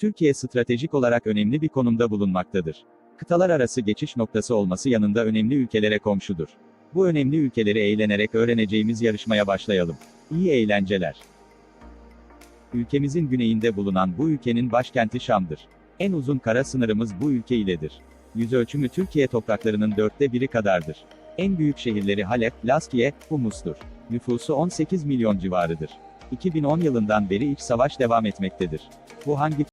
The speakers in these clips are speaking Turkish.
Türkiye stratejik olarak önemli bir konumda bulunmaktadır. Kıtalar arası geçiş noktası olması yanında önemli ülkelere komşudur. Bu önemli ülkeleri eğlenerek öğreneceğimiz yarışmaya başlayalım. İyi eğlenceler. Ülkemizin güneyinde bulunan bu ülkenin başkenti Şam'dır. En uzun kara sınırımız bu ülke iledir. Yüz ölçümü Türkiye topraklarının dörtte biri kadardır. En büyük şehirleri Halep, Laskiye, Humus'tur. Nüfusu 18 milyon civarıdır. 2010 yılından beri iç savaş devam etmektedir. Bu hangi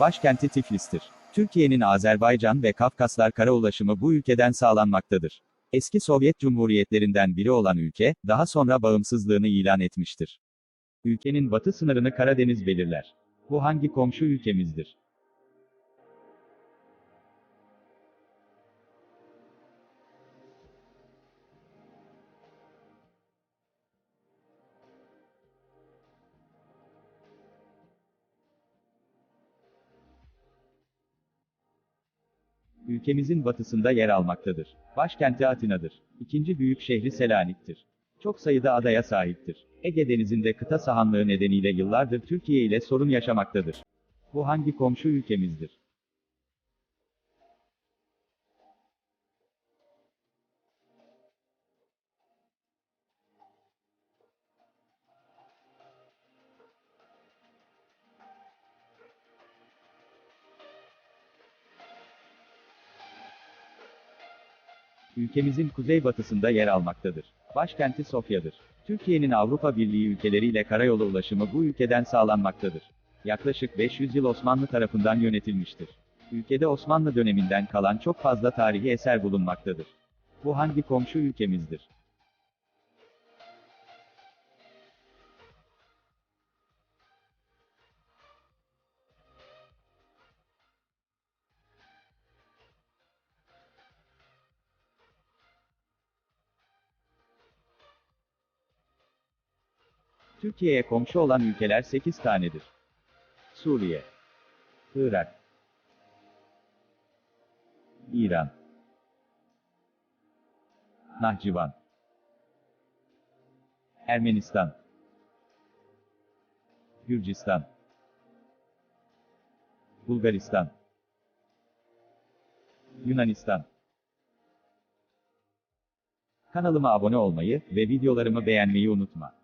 başkenti Tiflis'tir. Türkiye'nin Azerbaycan ve Kafkaslar kara ulaşımı bu ülkeden sağlanmaktadır. Eski Sovyet Cumhuriyetlerinden biri olan ülke, daha sonra bağımsızlığını ilan etmiştir. Ülkenin batı sınırını Karadeniz belirler. Bu hangi komşu ülkemizdir? Ülkemizin batısında yer almaktadır. Başkenti Atina'dır. İkinci büyük şehri Selanik'tir. Çok sayıda adaya sahiptir. Ege Denizi'nde kıta sahanlığı nedeniyle yıllardır Türkiye ile sorun yaşamaktadır. Bu hangi komşu ülkemizdir? Ülkemizin kuzeybatısında yer almaktadır. Başkenti Sofya'dır. Türkiye'nin Avrupa Birliği ülkeleriyle karayolu ulaşımı bu ülkeden sağlanmaktadır. Yaklaşık 500 yıl Osmanlı tarafından yönetilmiştir. Ülkede Osmanlı döneminden kalan çok fazla tarihi eser bulunmaktadır. Bu hangi komşu ülkemizdir? Türkiye'ye komşu olan ülkeler 8 tanedir. Suriye, Irak, İran Nahçıvan Ermenistan Gürcistan Bulgaristan Yunanistan Kanalıma abone olmayı ve videolarımı beğenmeyi unutma.